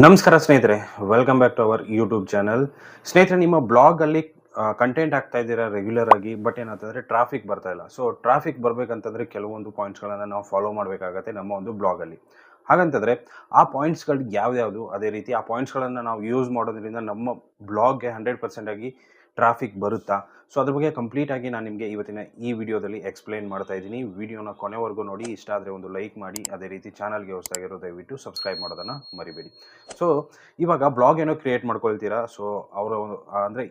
ನಮಸ್ಕಾರ ಸ್ನೇಹಿತರೆ welcome back to our YouTube channel ಸ್ನೇಹಿತರೆ, ನಿಮ್ಮ ಬ್ಲಾಗಲ್ಲಿ ಕಂಟೆಂಟ್ ಆಗ್ತಾ ಇದ್ದೀರಾ ರೆಗ್ಯುಲರ್ ಆಗಿ ಬಟ್ ಏನಂತಂದರೆ ಟ್ರಾಫಿಕ್ ಬರ್ತಾ ಇಲ್ಲ. ಸೊ ಟ್ರಾಫಿಕ್ ಬರಬೇಕಂತಂದರೆ ಕೆಲವೊಂದು ಪಾಯಿಂಟ್ಸ್ಗಳನ್ನು ನಾವು ಫಾಲೋ ಮಾಡಬೇಕಾಗತ್ತೆ ನಮ್ಮ ಒಂದು ಬ್ಲಾಗಲ್ಲಿ ಹಾಗಂತಂದರೆ, ಆ ಪಾಯಿಂಟ್ಸ್ಗಳು ಯಾವ್ಯಾವುದು ಅದೇ ರೀತಿ ಆ ಪಾಯಿಂಟ್ಸ್ಗಳನ್ನು ನಾವು ಯೂಸ್ ಮಾಡೋದ್ರಿಂದ ನಮ್ಮ ಬ್ಲಾಗ್ಗೆ ಹಂಡ್ರೆಡ್ ಪರ್ಸೆಂಟ್ ಆಗಿ ಟ್ರಾಫಿಕ್ ಬರುತ್ತಾ? ಸೊ ಅದ್ರ ಬಗ್ಗೆ ಕಂಪ್ಲೀಟ್ ಆಗಿ ನಾನು ನಿಮಗೆ ಇವತ್ತಿನ ಈ ವಿಡಿಯೋದಲ್ಲಿ ಎಕ್ಸ್ಪ್ಲೈನ್ ಮಾಡ್ತಾ ಇದ್ದೀನಿ. ವಿಡಿಯೋನ ಕೊನೆವರೆಗೂ ನೋಡಿ. ಇಷ್ಟ ಆದರೆ ಒಂದು ಲೈಕ್ ಮಾಡಿ. ಅದೇ ರೀತಿ ಚಾನಲ್ಗೆ ಹೊಸದಾಗಿರೋ ದಯವಿಟ್ಟು ಸಬ್ಸ್ಕ್ರೈಬ್ ಮಾಡೋದನ್ನು ಮರಿಬೇಡಿ. ಸೊ ಇವಾಗ ಬ್ಲಾಗ್ ಏನೋ ಕ್ರಿಯೇಟ್ ಮಾಡ್ಕೊಳ್ತೀರಾ? ಸೊ ಅವರ ಒಂದು, ಅಂದರೆ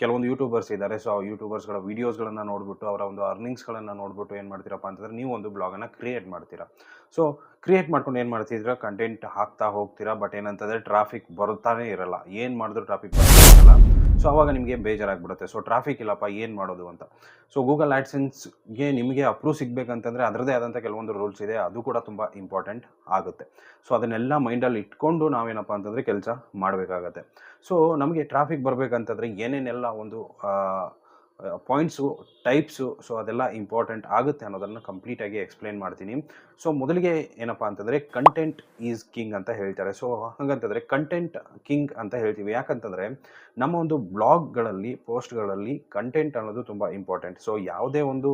ಕೆಲವೊಂದು ಯೂಟ್ಯೂಬರ್ಸ್ ಇದ್ದಾರೆ. ಸೊ ಆ ಯೂಟ್ಯೂಬರ್ಸ್ಗಳ ವೀಡಿಯೋಸ್ಗಳನ್ನು ನೋಡ್ಬಿಟ್ಟು, ಅವರ ಒಂದು ಅರ್ನಿಂಗ್ಸ್ಗಳನ್ನು ನೋಡ್ಬಿಟ್ಟು ಏನು ಮಾಡ್ತೀರಪ್ಪ ಅಂತಂದರೆ, ನೀವು ಒಂದು ಬ್ಲಾಗನ್ನು ಕ್ರಿಯೇಟ್ ಮಾಡ್ತೀರಾ. ಸೊ ಕ್ರಿಯೇಟ್ ಮಾಡ್ಕೊಂಡು ಏನು ಮಾಡ್ತಿದ್ರ ಕಂಟೆಂಟ್ ಹಾಕ್ತಾ ಹೋಗ್ತೀರಾ ಬಟ್ ಏನಂತಂದರೆ ಟ್ರಾಫಿಕ್ ಬರುತ್ತಾನೇ ಇರಲ್ಲ. ಏನು ಮಾಡಿದ್ರು ಟ್ರಾಫಿಕ್ ಬರ್ತಾ ಇರಲ್ಲ. ಸೊ ಅವಾಗ ನಿಮಗೆ ಬೇಜಾರಾಗ್ಬಿಡುತ್ತೆ? ಸೊ ಟ್ರಾಫಿಕ್ ಇಲ್ಲಪ್ಪ, ಏನು ಮಾಡೋದು ಅಂತ. ಸೊ ಗೂಗಲ್ ಆ್ಯಡ್ಸೆನ್ಸ್ಗೆ ನಿಮಗೆ ಅಪ್ರೂವ್ ಸಿಗಬೇಕಂತಂದರೆ ಅದರದೇ ಆದಂಥ ಕೆಲವೊಂದು ರೂಲ್ಸ್ ಇದೆ. ಅದು ಕೂಡ ತುಂಬ ಇಂಪಾರ್ಟೆಂಟ್ ಆಗುತ್ತೆ. ಸೊ ಅದನ್ನೆಲ್ಲ ಮೈಂಡಲ್ಲಿ ಇಟ್ಕೊಂಡು ನಾವೇನಪ್ಪ ಅಂತಂದರೆ ಕೆಲಸ ಮಾಡಬೇಕಾಗತ್ತೆ. ಸೊ ನಮಗೆ ಟ್ರಾಫಿಕ್ ಬರಬೇಕಂತಂದರೆ ಏನೇನೆಲ್ಲ ಒಂದು ಪಾಯಿಂಟ್ಸು ಟೈಪ್ಸು ಸೊ ಅದೆಲ್ಲ ಇಂಪಾರ್ಟೆಂಟ್ ಆಗುತ್ತೆ ಅನ್ನೋದನ್ನು ಕಂಪ್ಲೀಟಾಗಿ ಎಕ್ಸ್ಪ್ಲೈನ್ ಮಾಡ್ತೀನಿ. ಸೊ ಮೊದಲಿಗೆ ಏನಪ್ಪ ಅಂತಂದರೆ ಕಂಟೆಂಟ್ ಈಸ್ ಕಿಂಗ್ ಅಂತ ಹೇಳ್ತಾರೆ. ಸೊ ಹಾಗಂತಂದರೆ ಕಂಟೆಂಟ್ ಕಿಂಗ್ ಅಂತ ಹೇಳ್ತೀವಿ. ಯಾಕಂತಂದರೆ ನಮ್ಮ ಒಂದು ಬ್ಲಾಗ್ಗಳಲ್ಲಿ ಪೋಸ್ಟ್ಗಳಲ್ಲಿ ಕಂಟೆಂಟ್ ಅನ್ನೋದು ತುಂಬ ಇಂಪಾರ್ಟೆಂಟ್ ಸೊ ಯಾವುದೇ ಒಂದು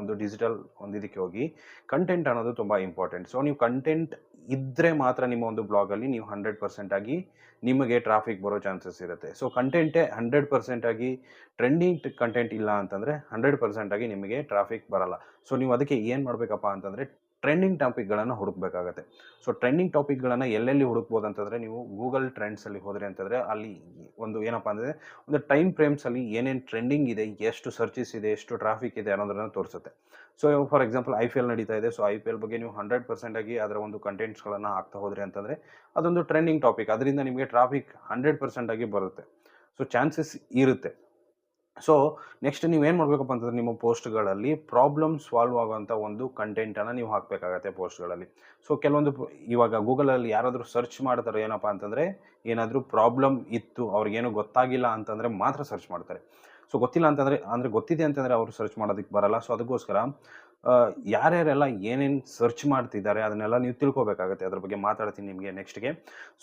ಒಂದು ಡಿಜಿಟಲ್ ಒಂದು ಇದಕ್ಕೆ ಹೋಗಿ ಕಂಟೆಂಟ್ ಅನ್ನೋದು ತುಂಬ ಇಂಪಾರ್ಟೆಂಟ್ ಸೊ ನೀವು ಕಂಟೆಂಟ್ ಇದ್ದರೆ ಮಾತ್ರ ನಿಮ್ಮ ಒಂದು ಬ್ಲಾಗಲ್ಲಿ ನೀವು ಹಂಡ್ರೆಡ್ ಪರ್ಸೆಂಟ್ ಆಗಿ ನಿಮಗೆ ಟ್ರಾಫಿಕ್ ಬರೋ ಚಾನ್ಸಸ್ ಇರುತ್ತೆ. ಸೊ ಕಂಟೆಂಟೇ ಹಂಡ್ರೆಡ್ ಪರ್ಸೆಂಟ್ ಆಗಿ ಟ್ರೆಂಡಿಂಗ್ ಕಂಟೆಂಟ್ ಇಲ್ಲ ಅಂತಂದರೆ ಹಂಡ್ರೆಡ್ ಪರ್ಸೆಂಟ್ ಆಗಿ ನಿಮಗೆ ಟ್ರಾಫಿಕ್ ಬರಲ್ಲ. ಸೊ ನೀವು ಅದಕ್ಕೆ ಏನು ಮಾಡಬೇಕಪ್ಪ ಅಂತಂದರೆ ಟ್ರೆಂಡಿಂಗ್ ಟಾಪಿಕ್ಗಳನ್ನು ಹುಡುಕ್ಬೇಕಾಗತ್ತೆ. ಸೊ ಟ್ರೆಂಡಿಂಗ್ ಟಾಪಿಕ್ಗಳನ್ನು ಎಲ್ಲೆಲ್ಲಿ ಹುಡುಕ್ಬೋದು ಅಂತಂದರೆ ನೀವು ಗೂಗಲ್ ಟ್ರೆಂಡ್ಸಲ್ಲಿ ಹೋದ್ರೆ ಅಂತಂದರೆ ಅಲ್ಲಿ ಒಂದು ಏನಪ್ಪ ಅಂದರೆ ಒಂದು ಟೈಮ್ ಫ್ರೇಮ್ಸಲ್ಲಿ ಏನೇನು ಟ್ರೆಂಡಿಂಗ್ ಇದೆ, ಎಷ್ಟು ಸರ್ಚಸ್ ಇದೆ, ಎಷ್ಟು ಟ್ರಾಫಿಕ್ ಇದೆ ಅನ್ನೋದನ್ನು ತೋರಿಸುತ್ತೆ. So for example I P L ನಡೀತಾ ಇದೆ. ಸೊ ಐ ಪಿ ಎಲ್ ಬಗ್ಗೆ ನೀವು ಹಂಡ್ರೆಡ್ ಪರ್ಸೆಂಟ್ ಆಗಿ ಅದರ ಒಂದು ಕಂಟೆಂಟ್ಸ್ಗಳನ್ನು ಹಾಕ್ತಾ ಹೋದ್ರಿ ಅಂತಂದರೆ ಅದೊಂದು ಟ್ರೆಂಡಿಂಗ್ ಟಾಪಿಕ್ ಅದರಿಂದ ನಿಮಗೆ ಟ್ರಾಫಿಕ್ ಹಂಡ್ರೆಡ್ ಪರ್ಸೆಂಟಾಗಿ ಬರುತ್ತೆ. ಸೊ ಚಾನ್ಸಸ್ ಇರುತ್ತೆ. ಸೊ ನೆಕ್ಸ್ಟ್ ನೀವು ಏನು ಮಾಡಬೇಕಪ್ಪ ಅಂತಂದರೆ ನಿಮ್ಮ ಪೋಸ್ಟ್ಗಳಲ್ಲಿ ಪ್ರಾಬ್ಲಮ್ ಸಾಲ್ವ್ ಆಗೋಂಥ ಒಂದು ಕಂಟೆಂಟನ್ನು ನೀವು ಹಾಕಬೇಕಾಗತ್ತೆ ಪೋಸ್ಟ್ಗಳಲ್ಲಿ. ಸೊ ಕೆಲವೊಂದು ಇವಾಗ ಗೂಗಲಲ್ಲಿ ಯಾರಾದರೂ ಸರ್ಚ್ ಮಾಡ್ತಾರೆ ಏನಪ್ಪ ಅಂತಂದರೆ ಏನಾದರೂ ಪ್ರಾಬ್ಲಮ್ ಇತ್ತು, ಅವ್ರಿಗೇನು ಗೊತ್ತಾಗಿಲ್ಲ ಅಂತಂದರೆ ಮಾತ್ರ ಸರ್ಚ್ ಮಾಡ್ತಾರೆ. ಸೊ ಗೊತ್ತಿಲ್ಲ ಅಂತಂದರೆ, ಅಂದರೆ ಗೊತ್ತಿದೆ ಅಂತಂದರೆ ಅವರು ಸರ್ಚ್ ಮಾಡೋದಕ್ಕೆ ಬರಲ್ಲ. ಸೊ ಅದಕ್ಕೋಸ್ಕರ ಯಾರ್ಯಾರೆಲ್ಲ ಏನೇನು ಸರ್ಚ್ ಮಾಡ್ತಿದ್ದಾರೆ ಅದನ್ನೆಲ್ಲ ನೀವು ತಿಳ್ಕೊಬೇಕಾಗುತ್ತೆ. ಅದ್ರ ಬಗ್ಗೆ ಮಾತಾಡ್ತೀನಿ ನಿಮಗೆ ನೆಕ್ಸ್ಟ್ಗೆ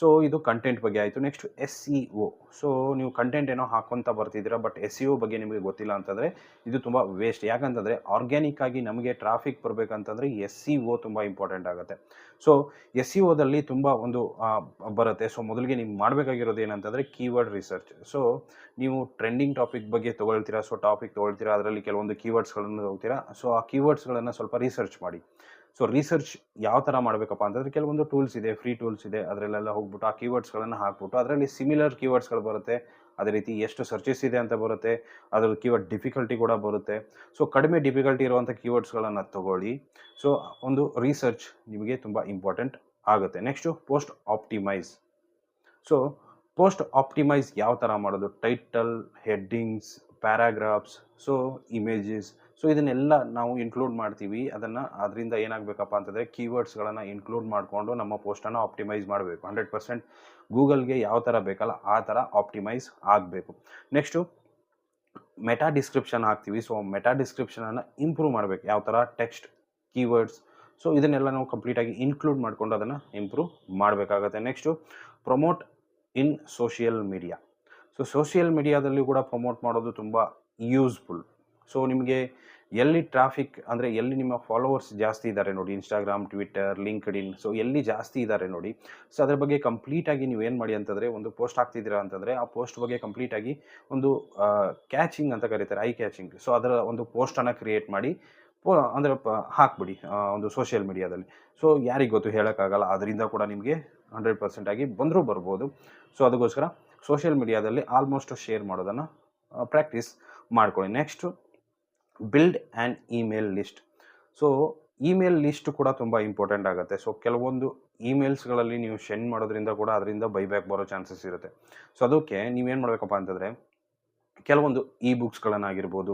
ಸೊ ಇದು ಕಂಟೆಂಟ್ ಬಗ್ಗೆ ಆಯಿತು. Next S E O so ನೀವು ಕಂಟೆಂಟ್ ಏನೋ ಹಾಕೊಂತ ಬರ್ತಿದ್ದೀರಾ ಬಟ್ ಎಸ್ ಸಿ ಒ ಬಗ್ಗೆ ನಿಮಗೆ ಗೊತ್ತಿಲ್ಲ ಅಂತಂದರೆ ಇದು ತುಂಬ ವೇಸ್ಟ್ ಯಾಕಂತಂದರೆ ಆರ್ಗ್ಯಾನಿಕ್ ಆಗಿ ನಮಗೆ ಟ್ರಾಫಿಕ್ ಬರಬೇಕಂತಂದರೆ ಎಸ್ ಸಿ ಒ ತುಂಬ ಇಂಪಾರ್ಟೆಂಟ್ ಆಗುತ್ತೆ. ಸೊ ಎಸ್ ಸಿ ಒದಲ್ಲಿ ತುಂಬ ಒಂದು ಬರುತ್ತೆ. ಸೊ ಮೊದಲಿಗೆ ನೀವು ಮಾಡಬೇಕಾಗಿರೋದು ಏನಂತಂದರೆ ಕೀವರ್ಡ್ ರಿಸರ್ಚ್ ಸೊ ನೀವು ಟ್ರೆಂಡಿಂಗ್ ಟಾಪಿಕ್ ಬಗ್ಗೆ ತೊಗೊಳ್ತೀರಾ ಸೊ ಟಾಪಿಕ್ ತೊಗೊಳ್ತೀರಾ, ಅದರಲ್ಲಿ ಕೆಲವೊಂದು ಕೀವರ್ಡ್ಸ್ಗಳನ್ನು ಹೋಗ್ತೀರಾ ಸೊ ಆ ಕೀವರ್ಡ್ಸ್ಗಳನ್ನು ಸ್ವಲ್ಪ ರಿಸರ್ಚ್ ಮಾಡಿ. ಸೊ ರಿಸರ್ಚ್ ಯಾವ ಥರ ಮಾಡಬೇಕಪ್ಪ ಅಂತಂದರೆ ಕೆಲವೊಂದು ಟೂಲ್ಸ್ ಇದೆ ಫ್ರೀ ಟೂಲ್ಸ್ ಇದೆ, ಅದರಲ್ಲೆಲ್ಲ ಹೋಗ್ಬಿಟ್ಟು ಆ ಕೀವರ್ಡ್ಸ್ಗಳನ್ನು ಹಾಕ್ಬಿಟ್ಟು ಅದರಲ್ಲಿ ಸಿಮಿಲರ್ ಕೀವರ್ಡ್ಸ್ಗಳು ಬರುತ್ತೆ. ಅದೇ ರೀತಿ ಎಷ್ಟು ಸರ್ಚಸ್ ಇದೆ ಅಂತ ಬರುತ್ತೆ ಅದರ ಕೀವರ್ಡ್ ಡಿಫಿಕಲ್ಟಿ ಕೂಡ ಬರುತ್ತೆ. ಸೊ ಕಡಿಮೆ ಡಿಫಿಕಲ್ಟಿ ಇರುವಂಥ ಕೀವರ್ಡ್ಸ್ಗಳನ್ನು ತಗೊಳ್ಳಿ. ಸೊ ಒಂದು ರಿಸರ್ಚ್ ನಿಮಗೆ ತುಂಬ ಇಂಪಾರ್ಟೆಂಟ್ ಆಗುತ್ತೆ. Next post optimise so post optimise ಯಾವ ಥರ ಮಾಡೋದು? Title headings paragraphs so images so ಇದನ್ನೆಲ್ಲ ನಾವು ಇನ್ಕ್ಲೂಡ್ ಮಾಡ್ತೀವಿ. ಅದನ್ನು ಅದರಿಂದ ಏನಾಗಬೇಕಪ್ಪ ಅಂತಂದರೆ ಕೀವರ್ಡ್ಸ್ಗಳನ್ನು ಇನ್ಕ್ಲೂಡ್ ಮಾಡಿಕೊಂಡು ನಮ್ಮ ಪೋಸ್ಟನ್ನು ಆಪ್ಟಿಮೈಸ್ ಮಾಡಬೇಕು. ಹಂಡ್ರೆಡ್ ಪರ್ಸೆಂಟ್ ಗೂಗಲ್ಗೆ ಯಾವ ಥರ ಬೇಕಲ್ಲ ಆ ಥರ ಆಪ್ಟಿಮೈಸ್ ಆಗಬೇಕು. ನೆಕ್ಸ್ಟು ಮೆಟಾ ಡಿಸ್ಕ್ರಿಪ್ಷನ್ ಹಾಕ್ತೀವಿ. ಸೊ ಮೆಟಾ ಡಿಸ್ಕ್ರಿಪ್ಷನನ್ನು ಇಂಪ್ರೂವ್ ಮಾಡಬೇಕು. ಯಾವ ಥರ ಟೆಕ್ಸ್ಟ್ ಕೀವರ್ಡ್ಸ್ ಸೊ ಇದನ್ನೆಲ್ಲ ನಾವು ಕಂಪ್ಲೀಟಾಗಿ ಇನ್ಕ್ಲೂಡ್ ಮಾಡಿಕೊಂಡು ಅದನ್ನು ಇಂಪ್ರೂವ್ ಮಾಡಬೇಕಾಗತ್ತೆ. Next promote in social media so social ಮೀಡಿಯಾದಲ್ಲಿ ಕೂಡ ಪ್ರಮೋಟ್ ಮಾಡೋದು ತುಂಬ ಯೂಸ್ಫುಲ್ ಸೊ ನಿಮಗೆ ಎಲ್ಲಿ ಟ್ರಾಫಿಕ್ ಅಂದರೆ ಎಲ್ಲಿ ನಿಮ್ಮ ಫಾಲೋವರ್ಸ್ ಜಾಸ್ತಿ ಇದ್ದಾರೆ ನೋಡಿ Instagram Twitter LinkedIn so ಎಲ್ಲಿ ಜಾಸ್ತಿ ಇದ್ದಾರೆ ನೋಡಿ. ಸೊ ಅದ್ರ ಬಗ್ಗೆ ಕಂಪ್ಲೀಟಾಗಿ ನೀವು ಏನು ಮಾಡಿ ಅಂತಂದರೆ, ಒಂದು ಪೋಸ್ಟ್ ಹಾಕ್ತಿದ್ದೀರಾ ಅಂತಂದರೆ, ಆ ಪೋಸ್ಟ್ ಬಗ್ಗೆ ಕಂಪ್ಲೀಟಾಗಿ ಒಂದು ಕ್ಯಾಚಿಂಗ್ ಅಂತ ಕರೀತಾರೆ ಐ ಕ್ಯಾಚಿಂಗ್ ಸೊ ಅದರ ಒಂದು ಪೋಸ್ಟನ್ನು ಕ್ರಿಯೇಟ್ ಮಾಡಿ, ಪೋ, ಅಂದರೆ ಹಾಕ್ಬಿಡಿ ಒಂದು ಸೋಷಿಯಲ್ ಮೀಡಿಯಾದಲ್ಲಿ ಸೊ ಯಾರಿಗೆ ಗೊತ್ತು ಹೇಳೋಕ್ಕಾಗಲ್ಲ, ಅದರಿಂದ ಕೂಡ ನಿಮಗೆ ಹಂಡ್ರೆಡ್ ಪರ್ಸೆಂಟಾಗಿ ಬಂದರೂ ಬರ್ಬೋದು. ಸೊ ಅದಕ್ಕೋಸ್ಕರ ಸೋಷಿಯಲ್ ಮೀಡಿಯಾದಲ್ಲಿ ಆಲ್ಮೋಸ್ಟ್ ಶೇರ್ ಮಾಡೋದನ್ನು ಪ್ರಾಕ್ಟೀಸ್ ಮಾಡ್ಕೊಳ್ಳಿ. Next build and email list so email list ಕೂಡ ತುಂಬ ಇಂಪಾರ್ಟೆಂಟ್ ಆಗುತ್ತೆ. ಸೊ ಕೆಲವೊಂದು ಇಮೇಲ್ಸ್ಗಳಲ್ಲಿ ನೀವು ಸೆಂಡ್ ಮಾಡೋದ್ರಿಂದ ಕೂಡ ಅದರಿಂದ ಬೈಬ್ಯಾಕ್ ಬರೋ ಚಾನ್ಸಸ್ ಇರುತ್ತೆ. ಸೊ ಅದಕ್ಕೆ ನೀವೇನು ಮಾಡಬೇಕಪ್ಪ ಅಂತಂದರೆ, ಕೆಲವೊಂದು ಇ ಬುಕ್ಸ್ಗಳನ್ನಾಗಿರ್ಬೋದು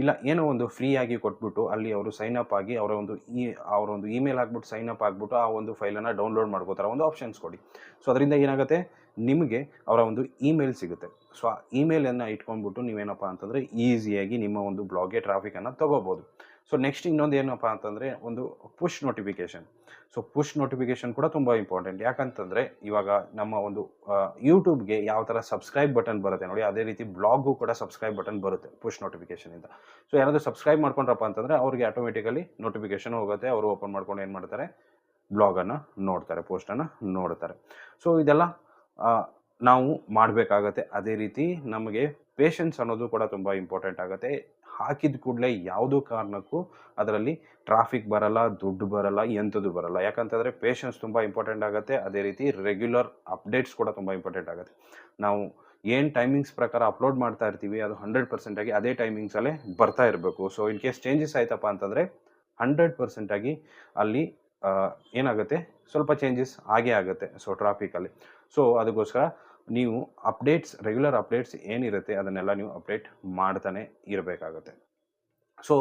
ಇಲ್ಲ ಏನೋ ಒಂದು ಫ್ರೀ ಆಗಿ ಕೊಟ್ಬಿಟ್ಟು ಅಲ್ಲಿ ಅವರು ಸೈನ್ ಅಪ್ ಆಗಿ ಅವರ ಒಂದು ಇ ಅವರ ಒಂದು ಇಮೇಲ್ ಹಾಕ್ಬಿಟ್ಟು ಸೈನ್ ಅಪ್ ಆಗಿಬಿಟ್ಟು ಆ ಒಂದು ಫೈಲನ್ನು ಡೌನ್ಲೋಡ್ ಮಾಡ್ಕೋತಾರೆ. ಒಂದು ಆಪ್ಷನ್ಸ್ ಕೊಡಿ. ಸೊ ಅದರಿಂದ ಏನಾಗುತ್ತೆ? ನಿಮಗೆ ಅವರ ಒಂದು ಇಮೇಲ್ ಸಿಗುತ್ತೆ. ಸೊ ಆ ಇಮೇಲನ್ನು ಇಟ್ಕೊಂಡ್ಬಿಟ್ಟು ನೀವೇನಪ್ಪ ಅಂತಂದರೆ ಈಸಿಯಾಗಿ ನಿಮ್ಮ ಒಂದು ಬ್ಲಾಗ್ಗೆ ಟ್ರಾಫಿಕನ್ನು ತೊಗೋಬೋದು. ಸೊ ನೆಕ್ಸ್ಟ್ ಇನ್ನೊಂದು ಏನಪ್ಪ ಅಂತಂದರೆ ಒಂದು push notification so push notification ಕೂಡ ತುಂಬ ಇಂಪಾರ್ಟೆಂಟ್ ಯಾಕಂತಂದರೆ ಇವಾಗ ನಮ್ಮ ಒಂದು ಯೂಟ್ಯೂಬ್ಗೆ ಯಾವ ಥರ ಸಬ್ಸ್ಕ್ರೈಬ್ ಬಟನ್ ಬರುತ್ತೆ ನೋಡಿ, ಅದೇ ರೀತಿ ಬ್ಲಾಗು ಕೂಡ ಸಬ್ಸ್ಕ್ರೈಬ್ ಬಟನ್ ಬರುತ್ತೆ ಪುಷ್ ನೋಟಿಫಿಕೇಷನಿಂದ ಸೊ ಯಾರಾದರೂ ಸಬ್ಸ್ಕ್ರೈಬ್ ಮಾಡ್ಕೊಂಡ್ರಪ್ಪ ಅಂತಂದರೆ ಅವ್ರಿಗೆ ಆಟೋಮೆಟಿಕಲಿ ನೋಟಿಫಿಕೇಷನ್ ಹೋಗುತ್ತೆ. ಅವರು ಓಪನ್ ಮಾಡ್ಕೊಂಡು ಏನು ಮಾಡ್ತಾರೆ? ಬ್ಲಾಗನ್ನು ನೋಡ್ತಾರೆ ಪೋಸ್ಟನ್ನು ನೋಡ್ತಾರೆ. ಸೊ ಇದೆಲ್ಲ ನಾವು ಮಾಡಬೇಕಾಗತ್ತೆ. ಅದೇ ರೀತಿ ನಮಗೆ ಪೇಷನ್ಸ್ ಅನ್ನೋದು ಕೂಡ ತುಂಬ ಇಂಪಾರ್ಟೆಂಟ್ ಆಗುತ್ತೆ. ಹಾಕಿದ ಕೂಡಲೇ ಯಾವುದೋ ಕಾರಣಕ್ಕೂ ಅದರಲ್ಲಿ ಟ್ರಾಫಿಕ್ ಬರಲ್ಲ, ದುಡ್ಡು ಬರಲ್ಲ ಎಂಥದ್ದು ಬರಲ್ಲ. ಯಾಕಂತಂದರೆ ಪೇಷನ್ಸ್ ತುಂಬ ಇಂಪಾರ್ಟೆಂಟ್ ಆಗುತ್ತೆ. ಅದೇ ರೀತಿ ರೆಗ್ಯುಲರ್ ಅಪ್ಡೇಟ್ಸ್ ಕೂಡ ತುಂಬ ಇಂಪಾರ್ಟೆಂಟ್ ಆಗುತ್ತೆ. ನಾವು ಏನು ಟೈಮಿಂಗ್ಸ್ ಪ್ರಕಾರ ಅಪ್ಲೋಡ್ ಮಾಡ್ತಾ ಇರ್ತೀವಿ ಅದು ಹಂಡ್ರೆಡ್ ಪರ್ಸೆಂಟಾಗಿ ಅದೇ ಟೈಮಿಂಗ್ಸಲ್ಲೇ ಬರ್ತಾ ಇರಬೇಕು. ಸೊ ಇನ್ ಕೇಸ್ ಚೇಂಜಸ್ ಆಯ್ತಪ್ಪ ಅಂತಂದರೆ ಹಂಡ್ರೆಡ್ ಪರ್ಸೆಂಟಾಗಿ ಅಲ್ಲಿ ಏನಾಗುತ್ತೆ? ಸ್ವಲ್ಪ ಚೇಂಜಸ್ ಆಗೇ ಆಗುತ್ತೆ. ಸೊ ಟ್ರಾಫಿಕಲ್ಲಿ ಸೊ ಅದಕ್ಕೋಸ್ಕರ ನೀವು ಅಪ್ಡೇಟ್ಸ್ ರೆಗ್ಯುಲರ್ ಅಪ್ಡೇಟ್ಸ್ ಏನಿರುತ್ತೆ ಅದನ್ನೆಲ್ಲ ನೀವು ಅಪ್ಡೇಟ್ ಮಾಡ್ತಾನೆ ಇರಬೇಕಾಗುತ್ತೆ. ಸೊ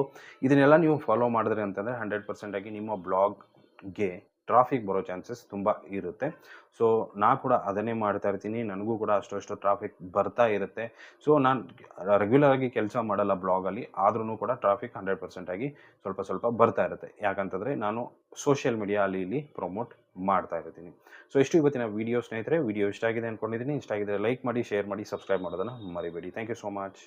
ಇದನ್ನೆಲ್ಲ ನೀವು ಫಾಲೋ ಮಾಡಿದ್ರೆ ಅಂತಂದರೆ ಹಂಡ್ರೆಡ್ ಪರ್ಸೆಂಟಾಗಿ ನಿಮ್ಮ ಬ್ಲಾಗ್ಗೆ ಟ್ರಾಫಿಕ್ ಬರೋ ಚಾನ್ಸಸ್ ತುಂಬ ಇರುತ್ತೆ. ಸೊ ನಾ ಕೂಡ ಅದನ್ನೇ ಮಾಡ್ತಾ ಇರ್ತೀನಿ. ನನಗೂ ಕೂಡ ಅಷ್ಟು ಅಷ್ಟು ಟ್ರಾಫಿಕ್ ಬರ್ತಾ ಇರುತ್ತೆ. ಸೊ ನಾನು ರೆಗ್ಯುಲರ್ ಆಗಿ ಕೆಲಸ ಮಾಡಲ್ಲ ಬ್ಲಾಗಲ್ಲಿ ಆದ್ರೂ ಕೂಡ ಟ್ರಾಫಿಕ್ ಹಂಡ್ರೆಡ್ ಪರ್ಸೆಂಟಾಗಿ ಸ್ವಲ್ಪ ಸ್ವಲ್ಪ ಬರ್ತಾ ಇರುತ್ತೆ. ಯಾಕಂತಂದರೆ ನಾನು ಸೋಷಿಯಲ್ ಮೀಡಿಯಾ ಅಲ್ಲಿ ಇಲ್ಲಿ ಪ್ರಮೋಟ್ ಮಾಡ್ತಾ ಇರ್ತೀನಿ. ಸೊ ಇಷ್ಟು ಇವತ್ತಿನ ವಿಡಿಯೋ ಸ್ನೇಹಿತರೆ. ವಿಡಿಯೋ ಇಷ್ಟ ಆಗಿದೆ ಅನ್ಕೊಂಡಿದ್ದೀನಿ. ಇಷ್ಟ ಆಗಿದ್ರೆ ಲೈಕ್ ಮಾಡಿ ಶೇರ್ ಮಾಡಿ ಸಬ್ಸ್ಕ್ರೈಬ್ ಮಾಡೋದನ್ನು ಮರಿಬೇಡಿ. Thank you so much